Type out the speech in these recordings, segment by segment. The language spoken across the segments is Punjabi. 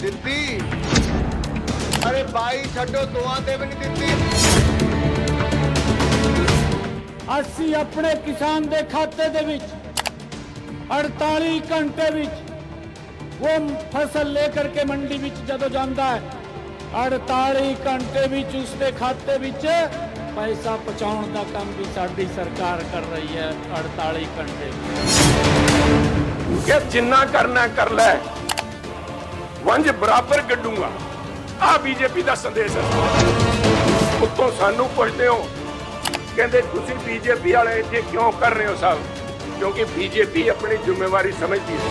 ਦਿੱਤੀ। ਅਰੇ ਬਾਈ ਛੱਡੋ ਦੋਆਂ ਤੇ ਵੀ ਨਹੀਂ ਦਿੱਤੀ। ਅਸੀਂ ਆਪਣੇ ਕਿਸਾਨ ਦੇ ਖਾਤੇ ਦੇ ਵਿੱਚ 48 ਘੰਟੇ ਵਿੱਚ ਉਹ ਫਸਲ ਲੈ ਕਰਕੇ ਮੰਡੀ ਵਿੱਚ ਜਦੋਂ ਜਾਂਦਾ ਹੈ 48 ਘੰਟੇ ਵਿੱਚ ਉਸਦੇ ਖਾਤੇ ਵਿੱਚ ਪੈਸਾ ਪਹੁੰਚਾਉਣ ਦਾ ਕੰਮ ਵੀ ਸਾਡੀ ਸਰਕਾਰ ਕਰ ਰਹੀ ਹੈ 48 ਘੰਟੇ ਕਿ ਜਿੰਨਾ ਕਰਨਾ ਕਰ ਲੈ। ਵੰਜ ਬਰਾਬਰ ਕੱਢੂਗਾ ਆ ਬੀਜੇਪੀ ਦਾ ਸੰਦੇਸ਼ ਹੈ। ਉੱਤੋਂ ਸਾਨੂੰ ਪੁੱਛਦੇ ਹੋ, ਕਹਿੰਦੇ ਤੁਸੀਂ ਬੀਜੇਪੀ ਵਾਲੇ ਇੱਥੇ ਕਿਉਂ ਕਰ ਰਹੇ ਹੋ ਸਭ ਕਿਉਂਕਿ ਬੀਜੇਪੀ ਆਪਣੀ ਜ਼ਿੰਮੇਵਾਰੀ ਸਮਝਦੀ ਹੈ।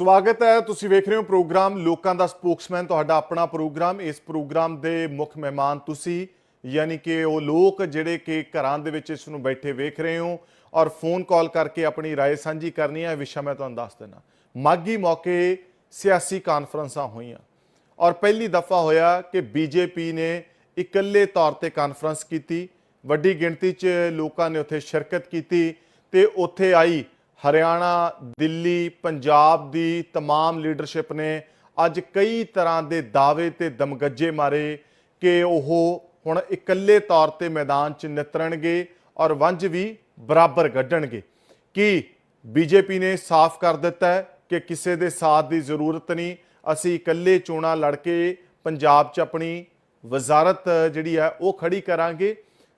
ਸਵਾਗਤ ਹੈ ਤੁਸੀਂ ਵੇਖ ਰਹੇ ਹੋ ਪ੍ਰੋਗਰਾਮ ਲੋਕਾਂ ਦਾ ਸਪੋਕਸਮੈਨ ਤੁਹਾਡਾ ਆਪਣਾ ਪ੍ਰੋਗਰਾਮ ਇਸ ਪ੍ਰੋਗਰਾਮ ਦੇ ਮੁੱਖ ਮਹਿਮਾਨ ਤੁਸੀਂ ਯਾਨੀ ਕਿ ਉਹ ਲੋਕ ਜਿਹੜੇ ਕਿ ਘਰਾਂ ਦੇ ਵਿੱਚ ਇਸ ਨੂੰ ਬੈਠੇ ਵੇਖ ਰਹੇ ਹੋ ਔਰ ਫੋਨ ਕਾਲ ਕਰਕੇ ਆਪਣੀ رائے ਸਾਂਝੀ ਕਰਨੀ ਹੈ ਇਹ ਵਿਸ਼ਾ ਮੈਂ ਤੁਹਾਨੂੰ ਦੱਸ ਦੇਣਾ ਮਾਗੀ ਮੌਕੇ ਸਿਆਸੀ ਕਾਨਫਰੰਸਾਂ ਹੋਈਆਂ ਔਰ ਪਹਿਲੀ ਦਫਾ ਹੋਇਆ ਕਿ ਬੀਜੇਪੀ ਨੇ ਇਕੱਲੇ ਤੌਰ ਤੇ ਕਾਨਫਰੰਸ ਕੀਤੀ ਵੱਡੀ ਗਿਣਤੀ 'ਚ ਲੋਕਾਂ ਨੇ ਉੱਥੇ ਸ਼ਿਰਕਤ ਕੀਤੀ ਤੇ ਉੱਥੇ ਆਈ ਹਰਿਆਣਾ ਦਿੱਲੀ ਪੰਜਾਬ ਦੀ तमाम ਲੀਡਰਸ਼ਿਪ ਨੇ ਅੱਜ ਕਈ ਤਰ੍ਹਾਂ ਦੇ ਦਾਅਵੇ ਤੇ ਦਮਗੱਜੇ ਮਾਰੇ ਕਿ ਉਹ ਹੁਣ ਇਕੱਲੇ ਤੌਰ ਤੇ ਮੈਦਾਨ 'ਚ ਨਿਤਰਨਗੇ ਔਰ ਵੰਜ ਵੀ ਬਰਾਬਰ ਗੱਢਣਗੇ ਕੀ ਬੀਜੇਪੀ ਨੇ ਸਾਫ਼ ਕਰ ਦਿੱਤਾ ਹੈ ਕਿ ਕਿਸੇ ਦੇ ਸਾਥ ਦੀ ਜ਼ਰੂਰਤ ਨਹੀਂ ਅਸੀਂ ਇਕੱਲੇ ਚੋਣਾਂ ਲੜ ਕੇ ਪੰਜਾਬ 'ਚ ਆਪਣੀ ਵਜ਼ਾਰਤ ਜਿਹੜੀ ਹੈ ਉਹ ਖੜੀ ਕਰਾਂਗੇ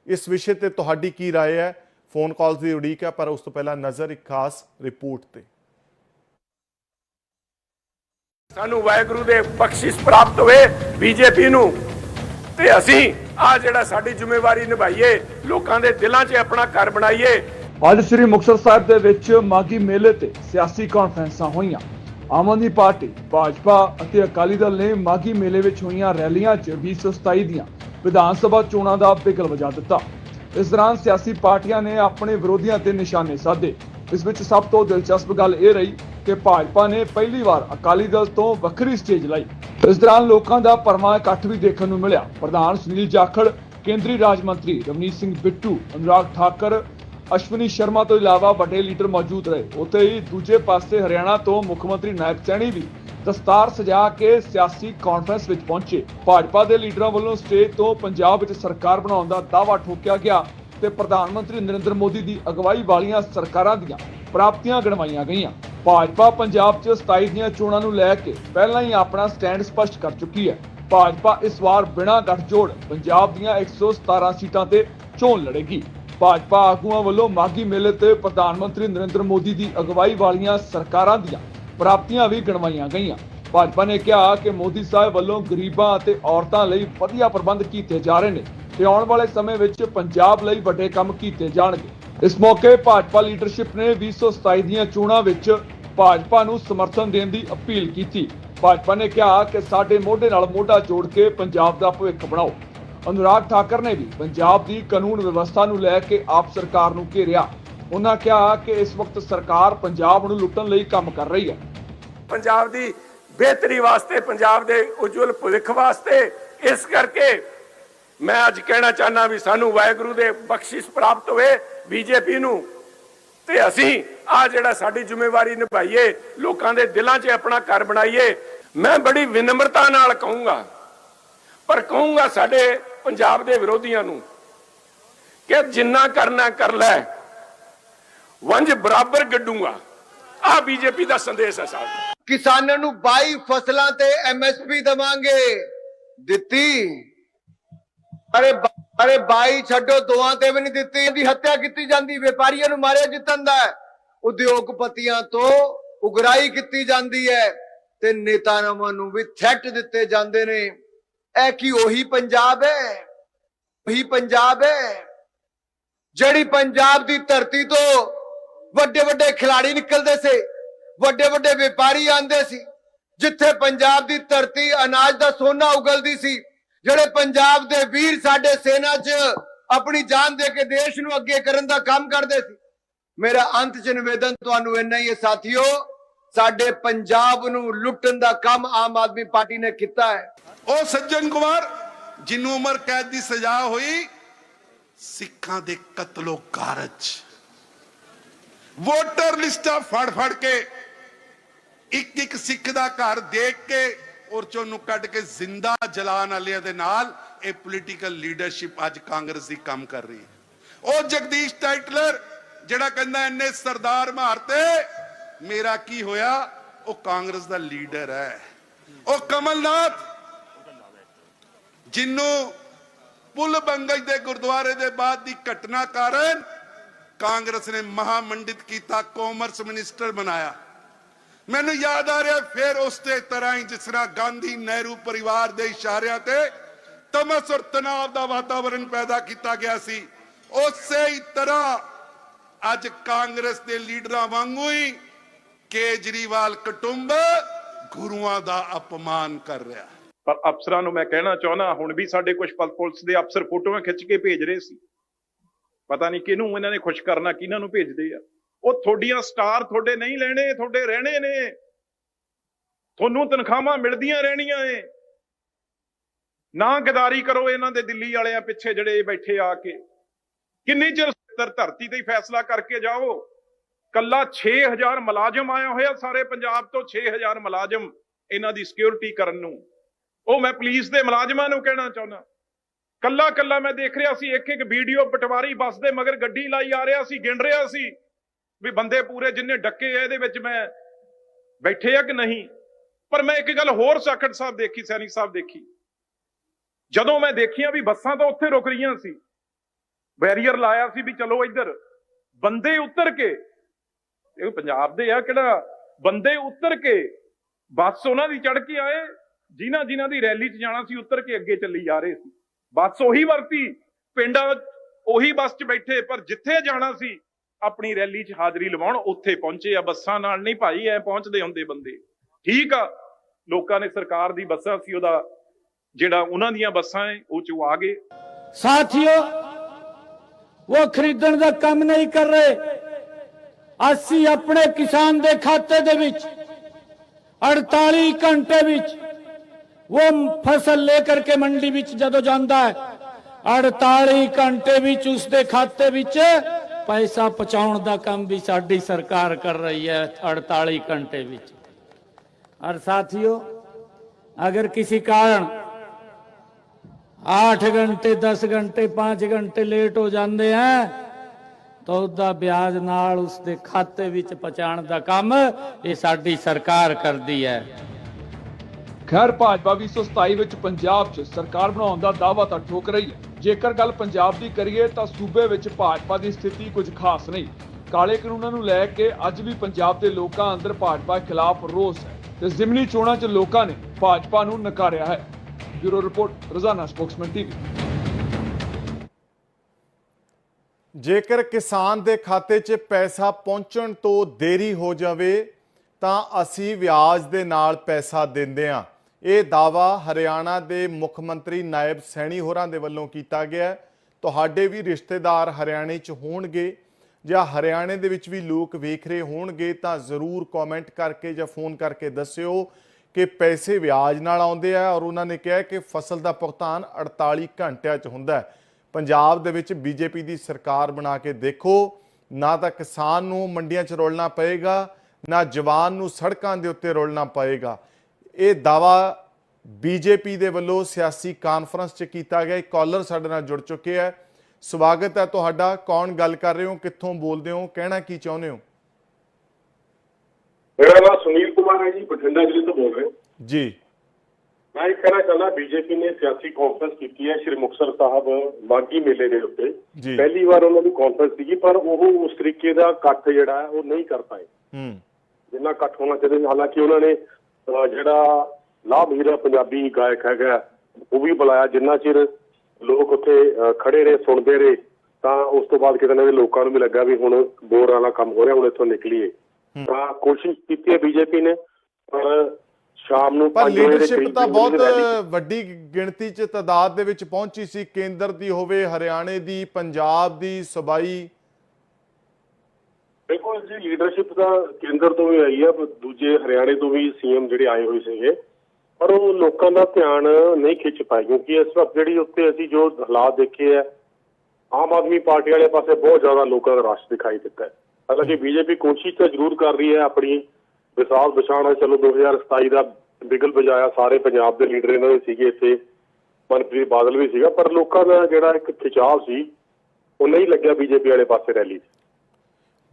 ਇਸ ਵਿਸ਼ੇ ਤੇ ਤੁਹਾਡੀ ਕੀ رائے ਹੈ ਫੋਨ ਕਾਲਸ ਦੀ ਉਡੀਕ ਹੈ ਪਰ ਉਸ ਤੋਂ ਪਹਿਲਾਂ ਨਜ਼ਰ ਇੱਕ ਖਾਸ ਰਿਪੋਰਟ ਤੇ। ਸਾਨੂੰ ਵਾਹਿਗੁਰੂ ਦੇ ਬਖਸ਼ਿਸ਼ ਪ੍ਰਾਪਤ ਹੋਏ ਬੀਜੇਪੀ ਨੂੰ। ਤੇ ਅਸੀਂ ਆ ਜਿਹੜਾ ਸਾਡੀ ਜ਼ਿੰਮੇਵਾਰੀ ਨਿਭਾਈਏ ਲੋਕਾਂ ਦੇ ਦਿਲਾਂ 'ਚ ਆਪਣਾ ਘਰ ਬਣਾਈਏ। ਅੱਜ ਸ੍ਰੀ ਮੁਕਤਸਰ ਸਾਹਿਬ ਦੇ ਵਿੱਚ ਮਾਗੀ ਮੇਲੇ ਤੇ ਸਿਆਸੀ ਕਾਨਫਰੰਸਾਂ ਹੋਈਆਂ। ਆਮ ਆਦਮੀ ਪਾਰਟੀ ਭਾਜਪਾ ਅਤੇ ਅਕਾਲੀ ਦਲ ਨੇ ਮਾਗੀ ਮੇਲੇ ਵਿੱਚ ਹੋਈਆਂ ਰੈਲੀਆਂ 'ਚ 2027 ਦੀਆਂ ਵਿਧਾਨ ਸਭਾ ਚੋਣਾਂ ਦਾ ਬਿਗਲ ਵਜਾ ਦਿੱਤਾ। ਇਸ ਦੌਰਾਨ ਸਿਆਸੀ ਪਾਰਟੀਆਂ ਨੇ ਆਪਣੇ ਵਿਰੋਧੀਆਂ ਤੇ ਨਿਸ਼ਾਨੇ ਸਾਧੇ। ਇਸ ਵਿੱਚ ਸਭ ਤੋਂ ਦਿਲਚਸਪ ਗੱਲ ਇਹ ਰਹੀ ਕਿ ਭਾਜਪਾ ਨੇ ਪਹਿਲੀ ਵਾਰ ਅਕਾਲੀ ਦਲ ਤੋਂ ਵੱਖਰੀ ਸਟੇਜ ਲਾਈ। ਇਸ ਦੌਰਾਨ ਲੋਕਾਂ ਦਾ ਪਰਮਾ ਇਕੱਠ ਵੀ ਦੇਖਣ ਨੂੰ ਮਿਲਿਆ। ਪ੍ਰਧਾਨ ਸੁਨੀਲ ਜਾਖੜ, ਕੇਂਦਰੀ ਰਾਜ ਮੰਤਰੀ ਰਵਨੀਤ ਸਿੰਘ ਬਿੱਟੂ, ਅਨੁਰਾਗ ਠਾਕਰ, ਅਸ਼ਵਨੀ ਸ਼ਰਮਾ ਤੋਂ ਇਲਾਵਾ ਵੱਡੇ ਲੀਡਰ ਮੌਜੂਦ ਰਹੇ। ਉੱਥੇ ਹੀ ਦੂਜੇ ਪਾਸੇ ਹਰਿਆਣਾ ਤੋਂ ਮੁੱਖ ਮੰਤਰੀ ਨਾਇਕ ਸੈਣੀ ਵੀ ਦਸਤਾਰ ਸਜਾ ਕੇ ਸਿਆਸੀ ਕਾਨਫਰੰਸ ਵਿੱਚ ਪਹੁੰਚੇ। ਭਾਜਪਾ ਦੇ ਲੀਡਰਾਂ ਵੱਲੋਂ ਸਟੇਜ ਤੋਂ ਪੰਜਾਬ ਵਿੱਚ ਸਰਕਾਰ ਬਣਾਉਣ ਦਾ ਦਾਅਵਾ ਠੋਕਿਆ ਗਿਆ ਤੇ ਪ੍ਰਧਾਨ ਮੰਤਰੀ ਨਰਿੰਦਰ ਮੋਦੀ ਦੀ ਅਗਵਾਈ ਵਾਲੀਆਂ ਸਰਕਾਰਾਂ ਦੀਆਂ ਪ੍ਰਾਪਤੀਆਂ ਗਣਵਾਈਆਂ ਗਈਆਂ। ਭਾਜਪਾ ਪੰਜਾਬ 'ਚ 27 ਦੀਆਂ ਚੋਣਾਂ ਨੂੰ ਲੈ ਕੇ ਪਹਿਲਾਂ ਹੀ ਆਪਣਾ ਸਟੈਂਡ ਸਪਸ਼ਟ ਕਰ ਚੁੱਕੀ ਹੈ। ਭਾਜਪਾ ਇਸ ਵਾਰ ਬਿਨਾਂ ਗੱਠਜੋੜ ਪੰਜਾਬ ਦੀਆਂ 117 ਸੀਟਾਂ ਤੇ ਚੋਣ ਲੜੇਗੀ। ਭਾਜਪਾ ਆਗੂਆਂ ਵੱਲੋਂ ਮਾਗੀ ਮੇਲੇ ਤੇ ਪ੍ਰਧਾਨ ਮੰਤਰੀ ਨਰਿੰਦਰ ਮੋਦੀ ਦੀ ਅਗਵਾਈ ਵਾਲੀਆਂ ਸਰਕਾਰਾਂ ਦੀਆਂ ਪ੍ਰਾਪਤੀਆਂ ਵੀ ਗਣਵਾਈਆਂ ਗਈਆਂ। ਭਾਜਪਾ ਨੇ ਕਿਹਾ ਕਿ ਮੋਦੀ ਸਾਹਿਬ ਵੱਲੋਂ ਗਰੀਬਾਂ ਅਤੇ ਔਰਤਾਂ ਲਈ ਵਧੀਆ ਪ੍ਰਬੰਧ ਕੀਤੇ ਜਾ ਰਹੇ ਨੇ ਤੇ ਆਉਣ ਵਾਲੇ ਸਮੇਂ ਵਿੱਚ ਪੰਜਾਬ ਲਈ ਵੱਡੇ ਕੰਮ ਕੀਤੇ ਜਾਣਗੇ। ਇਸ ਮੌਕੇ ਭਾਜਪਾ ਲੀਡਰਸ਼ਿਪ ਨੇ 2027 ਦੀਆਂ ਚੋਣਾਂ ਵਿੱਚ ਭਾਜਪਾ ਨੂੰ ਸਮਰਥਨ ਦੇਣ ਦੀ ਅਪੀਲ ਕੀਤੀ। ਭਾਜਪਾ ਨੇ ਕਿਹਾ ਕਿ ਸਾਡੇ ਮੋਢੇ ਨਾਲ ਮੋਢਾ ਜੋੜ ਕੇ ਪੰਜਾਬ ਦਾ ਭਵਿੱਖ ਬਣਾਓ। ਅਨੁਰਾਗ ਠਾਕਰ ਨੇ ਵੀ ਪੰਜਾਬ ਦੀ ਕਾਨੂੰਨ ਵਿਵਸਥਾ ਨੂੰ ਲੈ ਕੇ ਆਪ ਸਰਕਾਰ ਨੂੰ ਘੇਰਿਆ। ਉਹਨਾਂ ਕਿਹਾ ਕਿ ਇਸ ਵਕਤ ਸਰਕਾਰ ਪੰਜਾਬ ਨੂੰ ਲੁੱਟਣ ਲਈ ਕੰਮ ਕਰ ਰਹੀ ਹੈ। ਪੰਜਾਬ ਦੀ ਬਿਹਤਰੀ ਵਾਸਤੇ, ਪੰਜਾਬ ਦੇ ਉਜਵਲ ਭਵਿੱਖ ਵਾਸਤੇ ਇਸ ਕਰਕੇ ਮੈਂ ਅੱਜ ਕਹਿਣਾ ਚਾਹਨਾ ਵੀ ਸਾਨੂੰ ਵਾਹਿਗੁਰੂ ਦੇ ਬਖਸ਼ਿਸ਼ ਪ੍ਰਾਪਤ ਹੋਏ ਬੀਜੇਪੀ ਨੂੰ। ਤੇ ਅਸੀਂ ਆ ਜਿਹੜਾ ਸਾਡੀ ਜ਼ਿੰਮੇਵਾਰੀ ਨਿਭਾਈਏ, ਲੋਕਾਂ ਦੇ ਦਿਲਾਂ 'ਚ ਆਪਣਾ ਘਰ ਬਣਾਈਏ, ਮੈਂ ਬੜੀ ਵਿਨਮਰਤਾ ਨਾਲ ਕਹੂੰਗਾ, ਪਰ ਕਹੂੰਗਾ ਸਾਡੇ ਪੰਜਾਬ ਦੇ ਵਿਰੋਧੀਆਂ ਨੂੰ ਕਿ ਜਿੰਨਾ ਕਰਨਾ ਕਰ ਲੈ ਵੰਜ ਬਰਾਬਰ ਗੱਡੂਗਾ। ਆ ਬੀਜੇਪੀ ਦਾ ਸੰਦੇਸ਼ ਹੈ ਸਾਹਿਬ। ਕਿਸਾਨਾਂ ਨੂੰ 22 ਫਸਲਾਂ ਤੇ ਐਮਐਸਪੀ ਦਵਾਂਗੇ। ਦਿੱਤੀ। ਅਰੇ ਅਰੇ 22 ਛੱਡੋ ਦੋਆਂ ਤੇ ਵੀ ਨਹੀਂ ਦਿੱਤੀ। ਇਹਦੀ ਹੱਤਿਆ ਕੀਤੀ ਜਾਂਦੀ, ਵਪਾਰੀਆਂ ਨੂੰ ਮਾਰਿਆ ਜਿੱਤਣ ਹੈ ਉਦਯੋਗਪਤੀਆਂ ਤੋਂ ਉਗਰਾਈ ਕੀਤੀ ਜਾਂਦੀ ਹੈ ਤੇ ਨੇਤਾਵਾਂ ਨੂੰ ਵੀ ਥ੍ਰੈਟ ਦਿੱਤੇ ਜਾਂਦੇ ਨੇ। ਇਹ ਕੀ ਉਹੀ ਪੰਜਾਬ ਹੈ? ਉਹੀ ਪੰਜਾਬ ਹੈ? ਜਿਹੜੀ ਪੰਜਾਬ ਦੀ ਧਰਤੀ ਤੋਂ ਵੱਡੇ ਵੱਡੇ ਖਿਲਾੜੀ ਨਿਕਲਦੇ ਸੀ, ਵੱਡੇ ਵੱਡੇ ਵਪਾਰੀ ਆਂਦੇ ਸੀ, ਜਿੱਥੇ ਪੰਜਾਬ ਦੀ ਧਰਤੀ ਅਨਾਜ ਦਾ ਸੋਨਾ ਉਗਲਦੀ ਸੀ, ਜਿਹੜੇ ਪੰਜਾਬ ਦੇ ਵੀਰ ਸਾਡੇ ਸੈਨਾ 'ਚ ਆਪਣੀ ਜਾਨ ਦੇ ਕੇ ਦੇਸ਼ ਨੂੰ ਅੱਗੇ ਕਰਨ ਦਾ ਕੰਮ ਕਰਦੇ ਸੀ। ਮੇਰਾ ਅੰਤ 'ਚ ਨਿਵੇਦਨ ਤੁਹਾਨੂੰ ਇੰਨਾ ਹੀ ਹੈ ਸਾਥੀਓ, ਸਾਡੇ ਪੰਜਾਬ ਨੂੰ ਲੁੱਟਣ ਦਾ ਕੰਮ ਆਮ ਆਦਮੀ ਪਾਰਟੀ ਨੇ ਕੀਤਾ ਹੈ। ਉਹ ਸੱਜਣ ਕੁਮਾਰ ਜਿਹਨੂੰ ਉਮਰ ਕੈਦ ਦੀ ਸਜ਼ਾ ਹੋਈ, ਸਿੱਖਾਂ ਦੇ ਕਤਲੋ ਕਾਰਜ। ਵੋਟਰ ਲਿਸਟਾਂ ਫੜ ਫੜ ਕੇ ਇੱਕ ਇੱਕ ਸਿੱਖ ਦਾ ਘਰ ਦੇਖ ਕੇ ਔਰ ਚੋਂ ਨੂੰ ਕੱਢ ਕੇ ਜ਼ਿੰਦਾ ਜਲਾਨ ਵਾਲਿਆਂ ਦੇ ਨਾਲ ਇਹ ਪੋਲੀਟੀਕਲ ਲੀਡਰਸ਼ਿਪ ਅੱਜ ਕਾਂਗਰਸ ਦੀ ਕੰਮ ਕਰ ਰਹੀ ਹੈ। ਉਹ ਜਗਦੀਸ਼ ਟਾਈਟਲਰ, ਜਿਹੜਾ ਕਹਿੰਦਾ ਇੰਨੇ ਸਰਦਾਰ ਮਾਰਤੇ ਮੇਰਾ ਕੀ ਹੋਇਆ? ਉਹ ਕਾਂਗਰਸ ਦਾ ਲੀਡਰ ਹੈ। ਉਹ ਕਮਲਨਾਥ ਜਿਹਨੂੰ ਪੁੱਲ ਬੰਗਜ ਦੇ ਗੁਰਦੁਆਰੇ ਦੇ ਬਾਅਦ ਦੀ ਘਟਨਾ ਕਾਰਨ ਕਾਂਗਰਸ ਨੇ ਮਹਾਮੰਡਿਤ ਕੀਤਾ, ਕਾਮਰਸ ਮਿਨਿਸਟਰ ਬਣਾਇਆ। ਮੈਨੂੰ ਯਾਦ ਆ ਰਿਹਾ, ਫਿਰ ਉਸੇ ਤਰ੍ਹਾਂ ਹੀ ਜਿਸ ਤਰ੍ਹਾਂ ਗਾਂਧੀ ਨਹਿਰੂ ਪਰਿਵਾਰ ਦੇ ਇਸ਼ਾਰਿਆਂ ਤੇ ਤਮਸ ਔਰ ਤਣਾਅ ਦਾ ਵਾਤਾਵਰਣ ਪੈਦਾ ਕੀਤਾ ਗਿਆ ਸੀ, ਉਸੇ ਹੀ ਤਰ੍ਹਾਂ ਅੱਜ ਕਾਂਗਰਸ ਦੇ ਲੀਡਰਾਂ ਵਾਂਗੂ ਹੀ ਕੇਜਰੀਵਾਲ ਕੁਟੁੰਬ ਗੁਰੂਆਂ ਦਾ ਅਪਮਾਨ ਕਰ ਰਿਹਾ। ਪਰ ਅਫਸਰਾਂ ਨੂੰ ਮੈਂ ਕਹਿਣਾ ਚਾਹੁੰਦਾ, ਹੁਣ ਵੀ ਸਾਡੇ ਕੁਝ ਪੁਲਿਸ ਦੇ ਅਫਸਰ ਫੋਟੋਆਂ ਖਿੱਚ ਕੇ ਭੇਜ ਰਹੇ ਸੀ। ਪਤਾ ਨਹੀਂ ਕਿਹਨੂੰ ਇਹਨਾਂ ਨੇ ਖੁਸ਼ ਕਰਨਾ, ਕਿਹਨਾਂ ਨੂੰ ਭੇਜਦੇ ਆ। ਉਹ ਤੁਹਾਡੀਆਂ ਸਟਾਰ ਤੁਹਾਡੇ ਨਹੀਂ ਲੈਣੇ, ਤੁਹਾਡੇ ਰਹਿਣੇ ਨੇ। ਤੁਹਾਨੂੰ ਤਨਖਾਹਾਂ ਮਿਲਦੀਆਂ ਰਹਿਣੀਆਂ ਏ। ਨਾ ਗਦਾਰੀ ਕਰੋ ਇਹਨਾਂ ਦੇ ਦਿੱਲੀ ਵਾਲਿਆਂ ਪਿੱਛੇ ਜਿਹੜੇ ਬੈਠੇ ਆ ਕੇ। ਕਿੰਨੀ ਚਿਰ ਧਰਤੀ ਤੇ ਹੀ ਫੈਸਲਾ ਕਰਕੇ ਜਾਓ। ਕੱਲਾ 6000 ਮੁਲਾਜ਼ਮ ਆਇਆ ਹੋਇਆ ਸਾਰੇ ਪੰਜਾਬ ਤੋਂ 6000 ਮੁਲਾਜ਼ਮ ਇਹਨਾਂ ਦੀ ਸਿਕਿਉਰਿਟੀ ਕਰਨ ਨੂੰ। ਉਹ ਮੈਂ ਪੁਲਿਸ ਦੇ ਮੁਲਾਜ਼ਮਾਂ ਨੂੰ ਕਹਿਣਾ ਚਾਹੁੰਦਾ। ਕੱਲਾ ਕੱਲਾ ਮੈਂ ਦੇਖ ਰਿਹਾ ਸੀ ਇੱਕ ਇੱਕ ਵੀਡੀਓ ਪਟਵਾਰੀ ਬੱਸ ਦੇ ਮਗਰ ਗੱਡੀ ਲਾਈ ਆ ਰਿਹਾ ਸੀ, ਗਿਣ ਰਿਹਾ ਸੀ ਵੀ ਬੰਦੇ ਪੂਰੇ ਜਿੰਨੇ ਡੱਕੇ ਆ, ਇਹਦੇ ਵਿੱਚ ਮੈਂ ਬੈਠੇ ਆ ਕਿ ਨਹੀਂ? ਪਰ ਮੈਂ ਇੱਕ ਗੱਲ ਹੋਰ ਸਾਖੜ ਸਾਹਿਬ ਦੇਖੀ ਸੈਨਿਕ ਸਾਹਿਬ ਦੇਖੀ। ਜਦੋਂ ਮੈਂ ਦੇਖੀਆਂ ਵੀ ਬੱਸਾਂ ਤਾਂ ਉੱਥੇ ਰੁਕ ਰਹੀਆਂ ਸੀ, ਬੈਰੀਅਰ ਲਾਇਆ ਸੀ ਵੀ ਚਲੋ ਇੱਧਰ, ਬੰਦੇ ਉੱਤਰ ਕੇ, ਇਹ ਪੰਜਾਬ ਦੇ ਆ ਕਿਹੜਾ, ਬੰਦੇ ਉੱਤਰ ਕੇ ਬੱਸ ਉਹਨਾਂ ਦੀ ਚੜ ਕੇ ਆਏ ਜਿਨ੍ਹਾਂ ਜਿਨ੍ਹਾਂ ਦੀ ਰੈਲੀ 'ਚ ਜਾਣਾ ਸੀ, ਉਤਰ ਕੇ ਅੱਗੇ ਚੱਲੀ ਜਾ ਰਹੇ ਸੀ। ਬੱਸ ਉਹੀ ਵਰਤੀ। ਪਿੰਡਾਂ ਉਹੀ ਬੱਸ 'ਚ ਬੈਠੇ, ਪਰ ਜਿੱਥੇ ਜਾਣਾ ਸੀ, ਆਪਣੀ ਰੈਲੀ 'ਚ ਹਾਜ਼ਰੀ ਲਵਾਉਣ, ਉੱਥੇ ਪਹੁੰਚੇ ਆ। ਬੱਸਾਂ ਨਾਲ ਨਹੀਂ ਭਾਈ, ਐ ਪਹੁੰਚਦੇ ਹੁੰਦੇ ਬੰਦੇ। ਠੀਕ ਆ, ਲੋਕਾਂ ਨੇ ਸਰਕਾਰ ਦੀ ਬੱਸਾਂ ਸੀ, ਉਹਦਾ ਜਿਹੜਾ ਉਹਨਾਂ ਦੀਆਂ ਬੱਸਾਂ ਐ, ਉਹ 'ਚ ਆ ਗਏ। ਸਾਥੀਓ, ਉਹ ਖਰੀਦਣ ਦਾ ਕੰਮ ਨਹੀਂ ਕਰ ਰਹੇ। ਅਸੀਂ ਆਪਣੇ ਕਿਸਾਨ ਦੇ ਖਾਤੇ ਦੇ ਵਿੱਚ 48 ਘੰਟੇ ਵਿੱਚ ਉਹ ਫਸਲ ਲੈ ਕਰਕੇ ਮੰਡੀ ਵਿੱਚ ਜਦੋਂ ਜਾਂਦਾ ਹੈ 48 ਘੰਟੇ ਵਿੱਚ ਉਸ ਦੇ ਖਾਤੇ ਵਿੱਚ ਪੈਸਾ ਪਹੁੰਚਾਉਣ ਦਾ ਕੰਮ ਵੀ ਸਾਡੀ ਸਰਕਾਰ ਕਰ ਰਹੀ ਹੈ 48 ਘੰਟੇ ਵਿੱਚ और साथियों अगर किसी कारण आठ घंटे दस घंटे पांच घंटे लेट हो ਜਾਂਦੇ ਹੈ ਤਾਂ ਉਹਦਾ ਵਿਆਜ ਨਾਲ ਉਸਦੇ ਖਾਤੇ ਵਿੱਚ ਪਹੁੰਚਾਉਣ ਦਾ ਕੰਮ ਇਹ ਸਾਡੀ ਸਰਕਾਰ ਕਰਦੀ ਹੈ ਖੈਰ, ਭਾਜਪਾ 227 ਵਿੱਚ ਪੰਜਾਬ 'ਚ ਸਰਕਾਰ ਬਣਾਉਣ ਦਾ ਦਾਅਵਾ ਤਾਂ ਠੋਕ ਰਹੀ ਹੈ। ਜੇਕਰ ਗੱਲ ਪੰਜਾਬ ਦੀ ਕਰੀਏ ਤਾਂ ਸੂਬੇ ਵਿੱਚ ਭਾਜਪਾ ਦੀ ਸਥਿਤੀ ਕੁਝ ਖਾਸ ਨਹੀਂ। ਕਾਲੇ ਕਾਨੂੰਨਾਂ ਨੂੰ ਲੈ ਕੇ ਅੱਜ ਵੀ ਪੰਜਾਬ ਦੇ ਲੋਕਾਂ ਅੰਦਰ ਭਾਜਪਾ ਖਿਲਾਫ ਰੋਸ ਹੈ ਤੇ ਜ਼ਿਮਨੀ ਚੋਣਾਂ 'ਚ ਲੋਕਾਂ ਨੇ ਭਾਜਪਾ ਨੂੰ ਨਕਾਰਿਆ ਹੈ। Bureau report, Rozana Spokesman TV. ਜੇਕਰ ਕਿਸਾਨ ਦੇ ਖਾਤੇ 'ਚ ਪੈਸਾ ਪਹੁੰਚਣ ਤੋਂ ਦੇਰੀ ਹੋ ਜਾਵੇ ਤਾਂ ਅਸੀਂ ਵਿਆਜ ਦੇ ਨਾਲ ਪੈਸਾ ਦਿੰਦੇ ਹਾਂ। ਇਹ ਦਾਵਾ ਹਰਿਆਣਾ ਦੇ ਮੁੱਖ ਮੰਤਰੀ ਨਾਇਬ ਸੈਣੀ ਹੋਰਾਂ ਦੇ ਵੱਲੋਂ ਕੀਤਾ ਗਿਆ ਤੁਹਾਡੇ ਵੀ ਰਿਸ਼ਤੇਦਾਰ ਹਰਿਆਣੇ 'ਚ ਹੋਣਗੇ ਜਾਂ ਹਰਿਆਣੇ ਦੇ ਵਿੱਚ ਵੀ ਲੋਕ ਵੇਖ ਰਹੇ ਹੋਣਗੇ ਤਾਂ ਜ਼ਰੂਰ ਕਮੈਂਟ ਕਰਕੇ ਜਾਂ ਫੋਨ ਕਰਕੇ ਦੱਸਿਓ ਕਿ ਪੈਸੇ ਵਿਆਜ ਨਾਲ ਆਉਂਦੇ ਆ ਔਰ ਉਹਨਾਂ ਨੇ ਕਿਹਾ ਕਿ ਫਸਲ ਦਾ ਭੁਗਤਾਨ 48 ਘੰਟਿਆਂ 'ਚ ਹੁੰਦਾ ਹੈ। ਪੰਜਾਬ ਦੇ ਵਿੱਚ ਬੀਜੇਪੀ ਦੀ ਸਰਕਾਰ ਬਣਾ ਕੇ ਦੇਖੋ, ਨਾ ਤਾਂ ਕਿਸਾਨ ਨੂੰ ਮੰਡੀਆਂ 'ਚ ਰੋਲਣਾ ਪਏਗਾ, ਨਾ ਜਵਾਨ ਨੂੰ ਸੜਕਾਂ ਦੇ ਉੱਤੇ ਰੋਲਣਾ ਪਏਗਾ। ਇਹ ਦਾਵਾ ਬੀਜੇਪੀ ਦੇ ਵੱਲੋਂ ਸਿਆਸੀ ਕਾਨਫਰੰਸ 'ਚ ਕੀਤਾ ਗਿਆ। ਕਾਲਰ ਸਾਡੇ ਨਾਲ ਜੁੜ ਚੁੱਕੇ ਹੈ ਸਵਾਗਤ ਹੈ ਤੁਹਾਡਾ। ਕੌਣ ਗੱਲ ਕਰ ਰਹੇ ਹੋ? ਕਿੱਥੋਂ ਬੋਲਦੇ ਹੋ? ਕਹਿਣਾ ਕੀ ਚਾਹੁੰਦੇ ਹੋ? ਮੇਰਾ ਨਾਮ ਸੁਨੀਲ ਕੁਮਾਰ ਹੈ ਜੀ। ਬਠਿੰਡਾ ਜ਼ਿਲ੍ਹੇ ਤੋਂ ਬੋਲ ਰਹੇ। ਜੀ। ਮੈਂ ਇਹ ਕਹਿਣਾ ਚਾਹੁੰਦਾ ਬੀਜੇਪੀ ਨੇ ਸਿਆਸੀ ਕਾਨਫਰੰਸ ਕੀਤੀ ਹੈ। ਸ਼੍ਰੀ ਮੁਕਤਸਰ ਸਾਹਿਬ ਬਾਗੀ ਮੇਲੇ ਦੇ ਉੱਤੇ। ਪਹਿਲੀ ਵਾਰ ਉਹਨਾਂ ਦੀ ਕਾਨਫਰੰਸ ਸੀਗੀ ਪਰ ਉਹ ਉਸ ਤਰੀਕੇ ਦਾ ਇਕੱਠ ਜਿਹੜਾ ਹੈ ਉਹ ਨਹੀਂ ਕਰ ਪਾਏ। ਹੂੰ। ਜਿੰਨਾ ਇਕੱਠ ਹੋਣਾ ਚਾਹੀਦਾ। ਹਾਲਾਂਕਿ ਉਹਨਾਂ ਨੇ ਜਿਹੜਾ ਲਾਭ ਹੀਰਾ ਪੰਜਾਬੀ ਗਾਇਕ ਹੈਗਾ ਉਹ ਵੀ ਬੁਲਾਇਆ ਜਿੰਨਾ ਚਿਰ ਲੋਕ ਉੱਥੇ ਖੜੇ ਰਹੇ ਸੁਣਦੇ ਰਹੇ ਤਾਂ ਉਸ ਤੋਂ ਬਾਅਦ ਕਿਤੇ ਨਾ ਕਿਤੇ ਲੋਕਾਂ ਨੂੰ ਵੀ ਲੱਗਾ ਵੀ ਹੁਣ ਬੋਰ ਵਾਲਾ ਕੰਮ ਹੋ ਰਿਹਾ ਹੁਣ ਇੱਥੋਂ ਨਿਕਲੀਏ। ਤਾਂ ਕੋਸ਼ਿਸ਼ ਕੀਤੀ ਹੈ ਬੀਜੇਪੀ ਨੇ ਪਰ ਸ਼ਾਮ ਨੂੰ ਪਰ ਲੀਡਰਸ਼ਿਪ ਤਾਂ ਬਹੁਤ ਵੱਡੀ ਗਿਣਤੀ 'ਚ ਤਾਦਾਦ ਦੇ ਵਿੱਚ ਪਹੁੰਚੀ ਸੀ। ਕੇਂਦਰ ਦੀ ਹੋਵੇ ਹਰਿਆਣੇ ਦੀ ਪੰਜਾਬ ਦੀ ਸਬਾਈ ਬਿਲਕੁਲ ਜੀ ਲੀਡਰਸ਼ਿਪ ਤਾਂ ਕੇਂਦਰ ਤੋਂ ਵੀ ਆਈ ਹੈ ਦੂਜੇ ਹਰਿਆਣੇ ਤੋਂ ਵੀ ਸੀਐਮ ਜਿਹੜੇ ਆਏ ਹੋਏ ਸੀਗੇ। ਪਰ ਉਹ ਲੋਕਾਂ ਦਾ ਧਿਆਨ ਨਹੀਂ ਖਿੱਚ ਪਾਏ, ਕਿਉਂਕਿ ਇਸ ਵਕਤ ਜਿਹੜੀ ਉੱਤੇ ਅਸੀਂ ਜੋ ਹਾਲਾਤ ਦੇਖੇ ਆ, ਆਮ ਆਦਮੀ ਪਾਰਟੀ ਵਾਲੇ ਪਾਸੇ ਬਹੁਤ ਜ਼ਿਆਦਾ ਲੋਕਾਂ ਦਾ ਰਸ਼ ਦਿਖਾਈ ਦਿੱਤਾ ਹੈ। ਹਾਲਾਂਕਿ ਬੀਜੇਪੀ ਕੋਸ਼ਿਸ਼ ਤਾਂ ਜ਼ਰੂਰ ਕਰ ਰਹੀ ਹੈ ਆਪਣੀ, ਵਿਸ਼ਾਲ ਪਛਾਣ ਚਲੋ 2027 ਦਾ ਬਿਗਲ ਵਜਾਇਆ, ਸਾਰੇ ਪੰਜਾਬ ਦੇ ਲੀਡਰ ਇਹਨਾਂ ਦੇ ਸੀਗੇ ਇੱਥੇ, ਮਨਪ੍ਰੀਤ ਬਾਦਲ ਵੀ ਸੀਗਾ, ਪਰ ਲੋਕਾਂ ਦਾ ਜਿਹੜਾ ਇੱਕ ਖਿਚਾਵ ਸੀ, ਉਹ ਨਹੀਂ ਲੱਗਿਆ ਬੀਜੇਪੀ ਵਾਲੇ ਪਾਸੇ ਰੈਲੀ 'ਚ।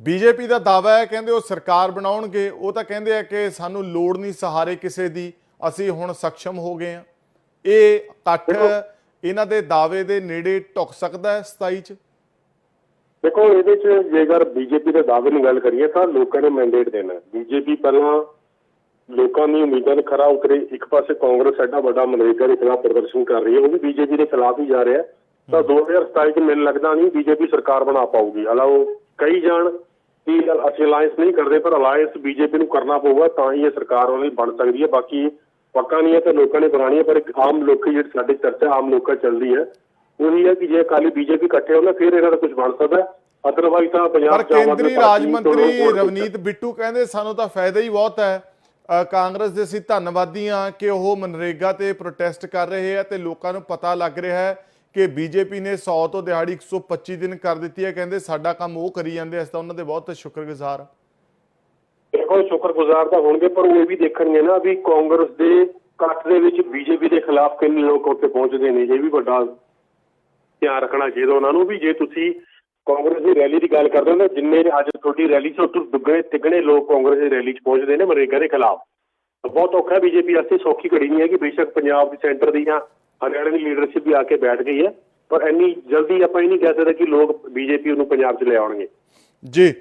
ਬੀਜੇਪੀ ਦਾ ਦਾਵਾ ਹੈ ਕਹਿੰਦੇ ਉਹ ਸਰਕਾਰ ਬਣਾਉਣਗੇ। ਉਹ ਤਾਂ ਕਹਿੰਦੇ ਆ ਕਿ ਸਾਨੂੰ ਲੋੜ ਨਹੀਂ ਸਹਾਰੇ ਕਿਸੇ ਦੀ। ਅਸੀਂ ਹੁਣ ਸક્ષਮ ਹੋ ਗਏ ਆ ਇਹ ਇਕੱਠ ਇਹਨਾਂ ਦੇ ਦਾਅਵੇ ਦੇ ਨੇੜੇ ਟੁੱਕ ਸਕਦਾ ਹੈ 27 ਚ? ਦੇਖੋ ਇਹਦੇ 'ਚ ਜੇਕਰ ਬੀਜੇਪੀ ਦੇ ਦਾਅਵੇ ਦੀ ਗੱਲ ਕਰੀਏ ਤਾਂ ਲੋਕਾਂ ਨੇ ਮੈਂਡੇਟ ਦੇਣਾ ਬੀਜੇਪੀ ਪਹਿਲਾਂ ਲੋਕਾਂ ਦੀ ਉਮੀਦਾਂ ਦੇ ਖਰਾ ਉਤਰੇ। ਇੱਕ ਪਾਸੇ ਕਾਂਗਰਸ ਐਡਾ ਵੱਡਾ ਮਨਰੇਗਾ ਦੇ ਖਿਲਾਫ ਪ੍ਰਦਰਸ਼ਨ ਕਰ ਰਹੀ ਹੈ ਉਹ ਵੀ ਬੀਜੇਪੀ ਦੇ ਖਿਲਾਫ ਹੀ ਜਾ ਰਿਹਾ ਤਾਂ 2027 ਚ ਮੈਨੂੰ ਲੱਗਦਾ ਨਹੀਂ ਬੀਜੇਪੀ ਸਰਕਾਰ ਬਣਾ ਪਾਊਗੀ। ਹਾਲਾ ਉਹ ਕਈ ਜਾਣ ਕਿ ਅਸੀਂ ਅਲਾਈਅੰਸ ਨਹੀਂ ਕਰਦੇ ਪਰ ਅਲਾਈਅੰਸ ਬੀਜੇਪੀ ਨੂੰ ਕਰਨਾ ਪਊਗਾ ਤਾਂ ਹੀ ਇਹ ਸਰਕਾਰ ਦੀ ਬਣ ਸਕਦੀ ਹੈ। ਬਾਕੀ ਪੱਕਾ ਨਹੀਂ ਹੈ ਤੇ ਲੋਕਾਂ ਨੇ ਬਣਾਣੀ ਹੈ ਪਰ ਇੱਕ ਆਮ ਲੋਕੀ ਜਿਹੜੀ ਸਾਡੀ ਚਰਚਾ ਆਮ ਲੋਕਾਂ ਚੱਲਦੀ ਹੈ। ਉਹੀ ਹੈ ਕਿ ਜੇ ਅਕਾਲੀ ਬੀਜੇਪੀ ਇਕੱਠੇ ਹੋਣ ਫਿਰ ਇਹਨਾਂ ਦਾ ਕੁਝ ਬਣ ਸਕਦਾ ਅਦਰਵਾਈਜ਼ ਤਾਂ ਪੰਜਾਬ 'ਚ ਕੇਂਦਰੀ ਰਾਜ ਮੰਤਰੀ। ਰਵਨੀਤ ਬਿੱਟੂ ਕਹਿੰਦੇ ਸਾਨੂੰ ਤਾਂ ਫਾਇਦਾ ਹੀ ਬਹੁਤ ਹੈ। ਕਾਂਗਰਸ ਦੇ ਅਸੀਂ ਧੰਨਵਾਦੀ ਹਾਂ ਕਿ ਉਹ ਮਨਰੇਗਾ ਤੇ ਪ੍ਰੋਟੈਸਟ ਕਰ ਰਹੇ ਆ ਤੇ ਲੋਕਾਂ ਨੂੰ ਪਤਾ ਲੱਗ ਰਿਹਾ ਹੈ ਕਿ ਬੀਜੇਪੀ ਨੇ 100 ਤੋਂ ਦਿਹਾੜੀ 125 ਦਿਨ ਕਰ ਦਿੱਤੀ ਹੈ। ਕਹਿੰਦੇ ਸਾਡਾ ਕੰਮ ਉਹ ਕਰੀ ਜਾਂਦੇ ਅਸੀਂ ਤਾਂ ਉਹਨਾਂ ਦੇ ਬਹੁਤ ਸ਼ੁਕਰਗੁਜ਼ਾਰ ਦੇਖੋ, ਸ਼ੁਕਰਗੁਜ਼ਾਰ ਤਾਂ ਹੋਣਗੇ, ਪਰ ਉਹ ਵੀ ਦੇਖਣਗੇ ਨਾ ਵੀ ਕਾਂਗਰਸ ਦੇ ਇਕੱਠ ਦੇ ਵਿੱਚ ਬੀਜੇਪੀ ਦੇ ਖਿਲਾਫ ਕਿੰਨੇ ਲੋਕ ਉੱਥੇ ਪਹੁੰਚਦੇ ਨੇ। ਇਹ ਵੀ ਵੱਡਾ ਧਿਆਨ ਰੱਖਣਾ ਚਾਹੀਦਾ ਉਹਨਾਂ ਨੂੰ ਵੀ ਜੇ ਤੁਸੀਂ ਕਾਂਗਰਸ ਦੀ ਰੈਲੀ ਦੀ ਗੱਲ ਕਰਦੇ ਹੋ ਨਾ ਜਿੰਨੇ ਅੱਜ ਤੁਹਾਡੀ ਰੈਲੀ 'ਚ ਉੱਤੋਂ ਦੁੱਗਣੇ ਤਿੱਗਣੇ ਲੋਕ ਕਾਂਗਰਸ ਦੀ ਰੈਲੀ 'ਚ ਪਹੁੰਚਦੇ ਨੇ ਮਰੇਗਾ ਦੇ ਖਿਲਾਫ। ਬਹੁਤ ਔਖਾ ਬੀਜੇਪੀ ਵਾਸਤੇ, ਸੌਖੀ ਘੜੀ ਨਹੀਂ ਹੈ ਕਿ ਬੇਸ਼ੱਕ ਪੰਜਾਬ ਦੀ ਸੈਂਟਰ ਦੀ ਜਾਂ ਹਰਿਆਣਾ ਦੀ ਲੀਡਰਸ਼ਿਪ ਵੀ ਆ ਕੇ ਬੈਠ ਗਈ ਹੈ ਪਰ ਇੰਨੀ ਜਲਦੀ ਆਪਾਂ ਇਹ ਨਹੀਂ ਕਹਿ ਸਕਦੇ ਕਿ ਲੋਕ ਬੀਜੇਪੀ ਨੂੰ ਪੰਜਾਬ 'ਚ ਲੈ ਆਉਣਗੇ ਜੀ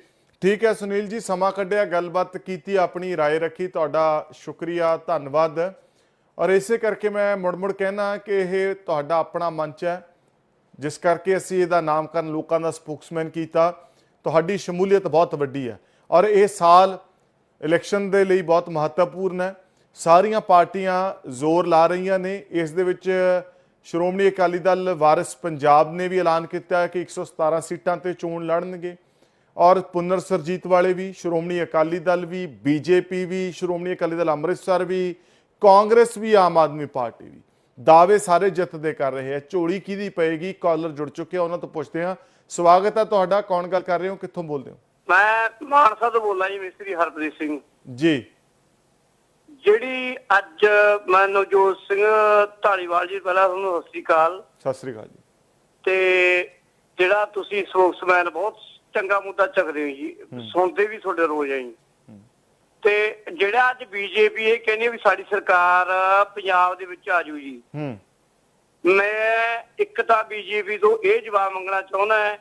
ਠੀਕ ਹੈ ਸੁਨੀਲ ਜੀ ਸਮਾਂ ਕੱਢਿਆ ਗੱਲਬਾਤ ਕੀਤੀ ਆਪਣੀ رائے ਰੱਖੀ ਤੁਹਾਡਾ ਸ਼ੁਕਰੀਆ ਧੰਨਵਾਦ ਔਰ ਇਸੇ ਕਰਕੇ ਮੈਂ ਮੁੜ-ਮੁੜ ਕਹਿਣਾ ਕਿ ਇਹ ਤੁਹਾਡਾ ਆਪਣਾ ਮੰਚ ਹੈ ਜਿਸ ਕਰਕੇ ਅਸੀਂ ਇਹਦਾ ਨਾਮਕਰਨ ਲੋਕਾਂ ਦਾ ਸਪੋਕਸਮੈਨ ਕੀਤਾ ਤੁਹਾਡੀ ਸ਼ਮੂਲੀਅਤ ਬਹੁਤ ਵੱਡੀ ਹੈ ਔਰ ਇਹ ਸਾਲ ਇਲੈਕਸ਼ਨ ਦੇ ਲਈ ਬਹੁਤ ਮਹੱਤਵਪੂਰਨ ਹੈ ਸਾਰੀਆਂ ਪਾਰਟੀਆਂ ਜ਼ੋਰ ਲਾ ਰਹੀਆਂ ਨੇ। ਇਸ ਦੇ ਵਿੱਚ ਸ਼੍ਰੋਮਣੀ ਅਕਾਲੀ ਦਲ ਵਾਰਿਸ ਪੰਜਾਬ ਨੇ ਵੀ ਐਲਾਨ ਕੀਤਾ ਹੈ ਕਿ 117 ਸੀਟਾਂ ਤੇ ਚੋਣ ਲੜਨਗੇ। ਔਰ ਪੁਨਰ ਸਰਜੀਤ ਵਾਲੇ ਵੀ ਸ਼੍ਰੋਮਣੀ ਅਕਾਲੀ ਦਲ ਵੀ ਬੀਜੇਪੀ ਵੀ ਸ਼੍ਰੋਮਣੀ ਅਕਾਲੀ ਦਲ ਅੰਮ੍ਰਿਤਸਰ ਵੀ ਕਾਂਗਰਸ ਵੀ ਆਮ ਆਦਮੀ ਪਾਰਟੀ ਵੀ। ਦਾਅਵੇ ਸਾਰੇ ਜਿੱਤ ਦੇ ਕਰ ਰਹੇ ਆ। ਝੋਲੀ ਕਿਹਦੀ ਪਏਗੀ? ਕਾਲਰ ਜੁੜ ਚੁੱਕੇ ਉਹਨਾਂ ਤੋਂ ਪੁੱਛਦੇ ਆ ਸਵਾਗਤ ਹੈ ਤੁਹਾਡਾ। ਕੌਣ ਗੱਲ ਕਰ ਰਹੇ ਹੋ? ਕਿੱਥੋਂ ਬੋਲਦੇ ਹੋ? ਮੈਂ ਮਾਨਸਾ ਤੋਂ ਬੋਲਾਂ ਜੀ ਮਿਸਤਰੀ ਹਰਪ੍ਰੀਤ ਸਿੰਘ। ਜੀ। ਜਿਹੜੀ ਅੱਜ ਮੈਂ ਨਵਜੋਤ ਸਿੰਘ ਢਾਲੀਵਾਲ ਜੀ ਪਹਿਲਾਂ ਤੁਹਾਨੂੰ ਸਤਿ ਸ਼੍ਰੀ ਅਕਾਲ। ਸਤਿ ਸ੍ਰੀ ਅਕਾਲ ਜੀ। ਤੇ ਜਿਹੜਾ ਤੁਸੀਂ ਸਪੋਕਸਮੈਨ ਬਹੁਤ ਚੰਗਾ ਮੁੱਦਾ ਚੱਕਦੇ ਹੋ ਜੀ ਸੁਣਦੇ ਵੀ ਤੁਹਾਡੇ ਰੋਜ਼ ਆਈ। ਤੇ ਜਿਹੜਾ ਅੱਜ ਬੀਜੇਪੀ ਇਹ ਕਹਿੰਦੀ ਹੈ ਵੀ ਸਾਡੀ ਸਰਕਾਰ ਪੰਜਾਬ ਦੇ ਵਿੱਚ ਆ ਜੂ ਜੀ ਹੂੰ। ਮੈਂ ਇੱਕ ਤਾਂ ਬੀਜੇਪੀ ਤੋਂ ਇਹ ਜਵਾਬ ਮੰਗਣਾ ਚਾਹੁੰਦਾ ਹੈ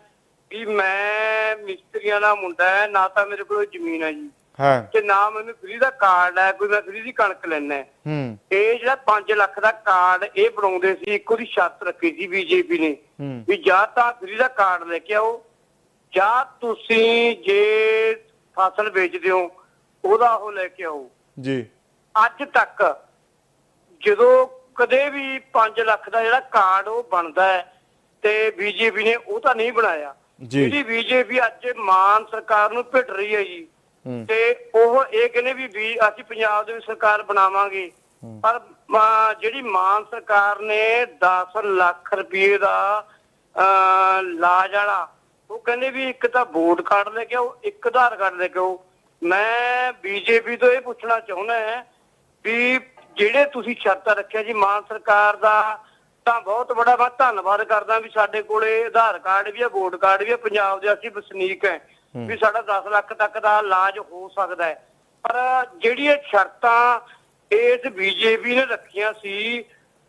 ਕਿ ਮੈਂ ਮਿਸਤਰੀਆਂ ਦਾ ਮੁੰਡਾ ਹੈ ਨਾ ਤਾਂ ਮੇਰੇ ਕੋਲ ਜ਼ਮੀਨ ਹੈ ਜੀ। ਹਾਂ ਤੇ ਨਾ ਮੈਨੂੰ ਫ੍ਰੀ ਦਾ ਕਾਰਡ ਹੈ ਕੋਈ ਮੈਂ ਫ੍ਰੀ ਦੀ ਕਣਕ ਲੈਣਾ ਹੈ ਹੂੰ ਇਹ ਜਿਹੜਾ 5 ਲੱਖ ਦਾ ਕਾਰਡ ਇਹ ਬਣਾਉਂਦੇ ਸੀ ਇੱਕੋ ਦੀ ਸ਼ਰਤ ਰੱਖੀ ਸੀ ਬੀਜੇਪੀ ਨੇ ਹੂੰ। ਵੀ ਜਾਂ ਤਾਂ ਫ੍ਰੀ ਦਾ ਕਾਰਡ ਲੈ ਕੇ ਆਓ ਜਾਂ ਤੁਸੀਂ ਜੇ ਫਸਲ ਵੇਚਦੇ ਹੋ ਉਹਦਾ ਉਹ ਲੈ ਕੇ ਆਓ ਜੀ ਅੱਜ ਤੱਕ ਜਦੋਂ ਕਦੇ ਵੀ 5 ਲੱਖ ਦਾ ਜਿਹੜਾ ਕਾਰਡ ਉਹ ਬਣਦਾ ਹੈ ਤੇ ਬੀਜੇਪੀ ਨੇ ਉਹ ਤਾਂ ਨਹੀਂ ਬਣਾਇਆ ਜੀ। ਜਿਹੜੀ ਬੀਜੇਪੀ ਅੱਜ ਮਾਨ ਸਰਕਾਰ ਨੂੰ ਭਿੱਟ ਰਹੀ ਹੈ ਜੀ। ਤੇ ਉਹ ਇਹ ਕਹਿੰਦੇ ਵੀ ਵੀ ਅਸੀਂ ਪੰਜਾਬ ਦੇ ਵਿੱਚ ਸਰਕਾਰ ਬਣਾਵਾਂਗੇ। ਪਰ ਜਿਹੜੀ ਮਾਨ ਸਰਕਾਰ ਨੇ 10 ਲੱਖ ਰੁਪਏ ਦਾ ਲਾਜ ਵਾਲਾ ਉਹ ਕਹਿੰਦੇ ਵੀ ਇੱਕ ਤਾਂ ਵੋਟ ਕਾਰਡ ਲੈ ਕੇ ਆਓ ਇੱਕ ਆਧਾਰ ਕਾਰਡ ਲੈ ਕੇ ਆਓ। ਮੈਂ ਬੀਜੇਪੀ ਤੋਂ ਇਹ ਪੁੱਛਣਾ ਚਾਹੁੰਦਾ ਹਾਂ ਵੀ ਜਿਹੜੇ ਤੁਸੀਂ ਸ਼ਰਤਾਂ ਰੱਖਿਆ ਜੀ ਮਾਨ ਸਰਕਾਰ ਦਾ ਤਾਂ ਬਹੁਤ ਬੜਾ ਮੈਂ ਧੰਨਵਾਦ ਕਰਦਾ ਵੀ ਸਾਡੇ ਕੋਲੇ ਆਧਾਰ ਕਾਰਡ ਵੀ ਹੈ ਵੋਟ ਕਾਰਡ ਵੀ ਹੈ ਪੰਜਾਬ ਦੇ ਅਸੀਂ ਵਸਨੀਕ ਹੈ। ਵੀ ਸਾਡਾ 10 ਲੱਖ ਤੱਕ ਦਾ ਇਲਾਜ ਹੋ ਸਕਦਾ ਹੈ। ਪਰ ਜਿਹੜੀਆਂ ਸ਼ਰਤਾਂ ਇਸ ਬੀਜੇਪੀ ਨੇ ਰੱਖੀਆਂ ਸੀ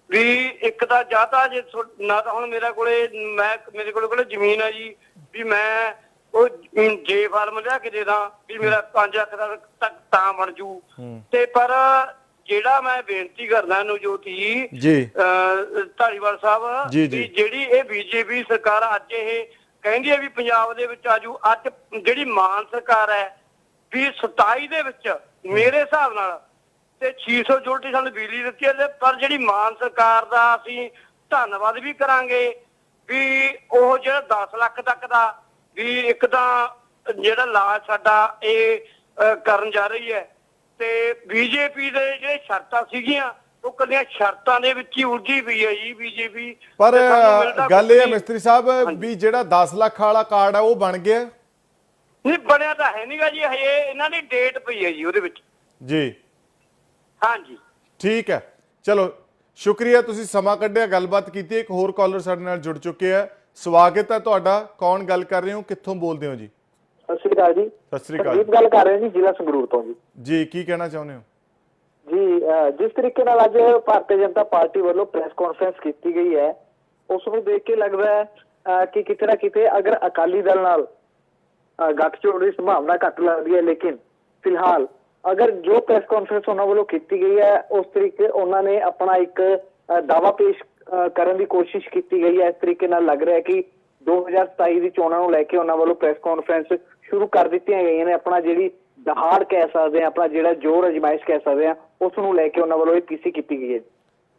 ਵੀ ਇੱਕ ਤਾਂ ਜਾਂ ਤਾਂ ਜੇ ਨਾ ਤਾਂ ਹੁਣ ਮੇਰਾ ਕੋਲੇ ਮੈਂ ਮੇਰੇ ਕੋਲੇ ਕੋਲੇ ਜ਼ਮੀਨ ਹੈ ਜੀ ਵੀ ਮੈਂ ਉਹ ਜੇ ਫਾਰਮ ਲਿਆ ਕੇ ਦੇ ਦਾਂ ਵੀ ਮੇਰਾ 5 ਲੱਖ ਦਾ ਤੱਕ ਤਾਂ ਬਣ ਜੂ। ਤੇ ਪਰ ਜਿਹੜਾ ਮੈਂ ਬੇਨਤੀ ਕਰਦਾ ਨਵਜੋਤੀ ਜੀ। ਧਾਰੀਵਾਲ ਸਾਹਿਬ। ਵੀ ਜਿਹੜੀ ਇਹ ਬੀਜੇਪੀ ਸਰਕਾਰ ਅੱਜ ਇਹ ਕਹਿੰਦੀ ਹੈ ਵੀ ਪੰਜਾਬ ਦੇ ਵਿੱਚ ਆਜੂ, ਅੱਜ ਜਿਹੜੀ ਮਾਨ ਸਰਕਾਰ ਹੈ, ਵੀ 27 ਦੇ ਵਿੱਚ ਮੇਰੇ ਹਿਸਾਬ ਨਾਲ ਤੇ 600 ਯੂਨਿਟ ਸਾਨੂੰ ਬਿਜਲੀ ਦਿੱਤੀ ਹੈ ਪਰ ਜਿਹੜੀ ਮਾਨ ਸਰਕਾਰ ਦਾ ਅਸੀਂ ਧੰਨਵਾਦ ਵੀ ਕਰਾਂਗੇ ਵੀ ਉਹ ਜਿਹੜਾ 10 ਲੱਖ ਤੱਕ ਦਾ ਵੀ ਇੱਕ ਤਾਂ ਜਿਹੜਾ ਲਾਜ ਸਾਡਾ ਇਹ ਕਰਨ ਜਾ ਰਹੀ ਹੈ ਤੇ ਬੀਜੇਪੀ ਦੇ ਜਿਹੜੇ ਸ਼ਰਤਾਂ ਸੀਗੀਆਂ ਉਹ ਕੱਲੀਆਂ ਸ਼ਰਤਾਂ ਦੇ ਵਿੱਚ ਹੀ ਉਲਝੀ ਪਈ ਹੈ ਜੀ ਬੀਜੇਪੀ। ਪਰ ਗੱਲ ਇਹ ਹੈ ਮਿਸਤਰੀ ਸਾਹਿਬ ਵੀ ਜਿਹੜਾ 10 ਲੱਖ ਵਾਲਾ ਕਾਰਡ ਹੈ ਉਹ ਬਣ ਗਿਆ? ਨਹੀਂ ਬਣਿਆ ਤਾਂ ਹੈ ਨਹੀਂਗਾ ਜੀ ਹਜੇ ਇਹਨਾਂ ਦੀ ਡੇਟ ਪਈ ਹੈ ਜੀ ਉਹਦੇ ਵਿੱਚ। ਜੀ। ਹਾਂਜੀ। ਠੀਕ ਹੈ। ਚਲੋ ਸ਼ੁਕਰੀਆ ਤੁਸੀਂ ਸਮਾਂ ਕੱਢਿਆ ਗੱਲਬਾਤ ਕੀਤੀ ਇੱਕ ਹੋਰ ਕਾਲਰ ਸਾਡੇ ਨਾਲ ਜੁੜ ਚੁੱਕੇ ਆ। ਸਵਾਗਤ ਹੈ ਤੁਹਾਡਾ। ਕੌਣ ਗੱਲ ਕਰ ਰਹੇ ਹੋ? ਕਿੱਥੋਂ ਬੋਲਦੇ ਹੋ ਜੀ? ਸਤਿ ਸ਼੍ਰੀ ਅਕਾਲ ਜੀ। ਸਤਿ ਸ੍ਰੀ ਅਕਾਲ। ਗੱਲ ਕਰ ਰਹੇ ਜੀ ਜ਼ਿਲ੍ਹਾ ਸੰਗਰੂਰ ਤੋਂ ਜੀ। ਜੀ ਕੀ ਕਹਿਣਾ ਚਾਹੁੰਦੇ ਹੋ? ਜੀ ਅਹ, ਜਿਸ ਤਰੀਕੇ ਨਾਲ ਅੱਜ ਭਾਰਤੀ ਜਨਤਾ ਪਾਰਟੀ ਵੱਲੋਂ ਪ੍ਰੈਸ ਕਾਨਫਰੰਸ ਕੀਤੀ ਗਈ ਹੈ ਉਸ ਨੂੰ ਦੇਖ ਕੇ ਲੱਗਦਾ ਹੈ ਕਿ ਕਿਤੇ ਨਾ ਕਿਤੇ ਅਗਰ ਅਕਾਲੀ ਦਲ ਨਾਲ ਅਹ, ਗੱਠਜੋੜ ਦੀ ਸੰਭਾਵਨਾ ਘੱਟ ਲੱਗਦੀ ਹੈ ਲੇਕਿਨ ਫਿਲਹਾਲ ਅਗਰ ਜੋ ਪ੍ਰੈਸ ਕਾਨਫਰੰਸ ਉਹਨਾਂ ਵੱਲੋਂ ਕੀਤੀ ਗਈ ਹੈ ਉਸ ਤਰੀਕੇ ਉਹਨਾਂ ਨੇ ਆਪਣਾ ਇੱਕ ਅਹ, ਦਾਅਵਾ ਪੇਸ਼ ਕਰਨ ਦੀ ਕੋਸ਼ਿਸ਼ ਕੀਤੀ ਗਈ ਹੈ ਇਸ ਤਰੀਕੇ ਨਾਲ ਲੱਗ ਰਿਹਾ ਹੈ ਕਿ 2027 ਦੀ ਚੋਣਾਂ ਨੂੰ ਲੈ ਕੇ ਉਹਨਾਂ ਵੱਲੋਂ ਪ੍ਰੈਸ ਕਾਨਫਰੰਸ ਸ਼ੁਰੂ ਕਰ ਦਿੱਤੀਆਂ ਗਈਆਂ ਨੇ ਆਪਣਾ ਜਿਹੜੀ ਦਹਾੜ ਕਹਿ ਸਕਦੇ ਆ ਆਪਣਾ ਜਿਹੜਾ ਜੋਰ ਅਜਮਾਇਸ਼ ਕਹਿ ਸਕਦੇ ਆ ਉਸ ਨੂੰ ਲੈ ਕੇ ਉਹਨਾਂ ਵੱਲੋਂ ਇਹ ਪੀਸੀ ਕੀਤੀ ਗਈ ਹੈ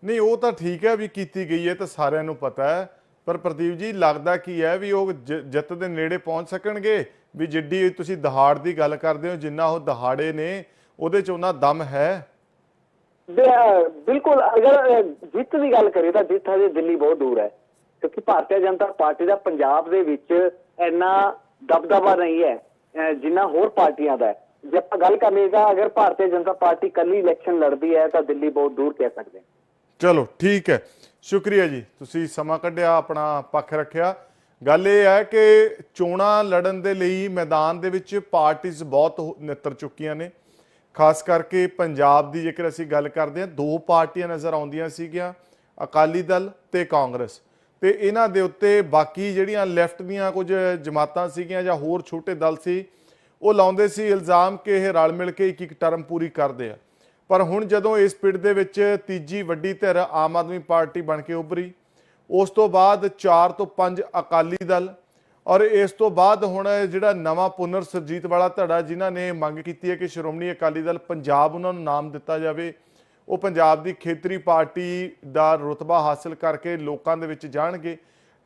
ਨਹੀਂ ਉਹ ਤਾਂ ਠੀਕ ਹੈ ਵੀ ਕੀਤੀ ਗਈ ਹੈ ਤਾਂ ਸਾਰਿਆਂ ਨੂੰ ਪਤਾ ਹੈ ਪਰ ਪ੍ਰਦੀਪ ਜੀ ਲੱਗਦਾ ਕੀ ਹੈ ਵੀ ਉਹ ਜਿੱਤ ਦੇ ਨੇੜੇ ਪਹੁੰਚ ਸਕਣਗੇ? ਵੀ ਜਿੱਡੀ ਤੁਸੀਂ ਦਹਾੜ ਦੀ ਗੱਲ ਕਰਦੇ ਹੋ ਜਿੰਨਾ ਉਹ ਦਹਾੜੇ ਨੇ ਉਹਦੇ ਚ ਉਹਨਾਂ ਦਮ ਹੈ? ਬਿਲਕੁਲ ਅਗਰ ਜਿੱਤ ਦੀ ਗੱਲ ਕਰੀਏ ਤਾਂ ਜਿੱਤ ਹਜੇ ਦਿੱਲੀ ਬਹੁਤ ਦੂਰ ਹੈ ਕਿਉਂਕਿ ਭਾਰਤੀ ਜਨਤਾ ਪਾਰਟੀ ਦਾ ਪੰਜਾਬ ਦੇ ਵਿੱਚ ਇੰਨਾ ਦਬਦਬਾ ਨਹੀਂ ਹੈ ਜਿੰਨਾ ਹੋਰ ਪਾਰਟੀਆਂ ਦਾ ਹੈ। ਜੇ ਆਪਾਂ ਗੱਲ ਕਰਨੀ ਤਾਂ ਅਗਰ ਭਾਰਤੀ ਜਨਤਾ ਪਾਰਟੀ ਕੱਲੀ ਇਲੈਕਸ਼ਨ ਲੜਦੀ ਹੈ ਤਾਂ ਦਿੱਲੀ ਬਹੁਤ ਦੂਰ ਕਹਿ ਸਕਦੇ ਹਾਂ। ਚਲੋ, ਠੀਕ ਹੈ। ਸ਼ੁਕਰੀਆ ਜੀ। ਤੁਸੀਂ ਸਮਾਂ ਕੱਢਿਆ, ਆਪਣਾ ਪੱਖ ਰੱਖਿਆ। ਗੱਲ ਇਹ ਹੈ ਕਿ ਚੋਣਾਂ ਲੜਨ ਦੇ ਲਈ ਮੈਦਾਨ ਦੇ ਵਿੱਚ ਪਾਰਟੀਆਂ ਬਹੁਤ ਹੋ- ਨਿੱਤਰ ਚੁੱਕੀਆਂ ਨੇ। ਖਾਸ ਕਰਕੇ ਪੰਜਾਬ ਦੀ ਜੇਕਰ ਅਸੀਂ ਗੱਲ ਕਰਦੇ ਹਾਂ, ਦੋ ਪਾਰਟੀਆਂ ਨਜ਼ਰ ਆਉਂਦੀਆਂ ਸੀਗੀਆਂ, ਅਕਾਲੀ ਦਲ ਤੇ ਕਾਂਗਰਸ। ਤੇ ਇਹਨਾਂ ਦੇ ਉੱਤੇ ਬਾਕੀ ਜਿਹੜੀਆਂ ਲੈਫਟ ਦੀਆਂ ਕੁਝ ਜਮਾਤਾਂ ਸੀਗੀਆਂ ਜਾਂ ਹੋਰ ਛੋਟੇ ਦਲ ਸੀ ਉਹ ਲਾਉਂਦੇ ਸੀ, ਇਲਜ਼ਾਮ ਕਿ ਇਹ ਰਲ ਮਿਲ ਕੇ ਇੱਕ ਇੱਕ ਟਰਮ ਪੂਰੀ ਕਰਦੇ ਆ। ਪਰ ਹੁਣ ਜਦੋਂ ਇਸ ਪਿੰਡ ਦੇ ਵਿੱਚ ਤੀਜੀ ਵੱਡੀ ਧਿਰ ਆਮ ਆਦਮੀ ਪਾਰਟੀ ਬਣ ਕੇ ਉੱਭਰੀ, ਉਸ ਤੋਂ ਬਾਅਦ 4 ਤੋਂ 5 ਅਕਾਲੀ ਦਲ ਔਰ ਇਸ ਤੋਂ ਬਾਅਦ ਹੁਣ ਜਿਹੜਾ ਨਵਾਂ ਪੁਨਰ ਸਰਜੀਤ ਵਾਲਾ ਧੜਾ ਜਿਨ੍ਹਾਂ ਨੇ ਮੰਗ ਕੀਤੀ ਹੈ ਕਿ ਸ਼੍ਰੋਮਣੀ ਅਕਾਲੀ ਦਲ ਪੰਜਾਬ ਉਹਨਾਂ ਨੂੰ ਨਾਮ ਦਿੱਤਾ ਜਾਵੇ, ਉਹ ਪੰਜਾਬ ਦੀ ਖੇਤਰੀ ਪਾਰਟੀ ਦਾ ਰੁਤਬਾ ਹਾਸਲ ਕਰਕੇ ਲੋਕਾਂ ਦੇ ਵਿੱਚ ਜਾਣਗੇ।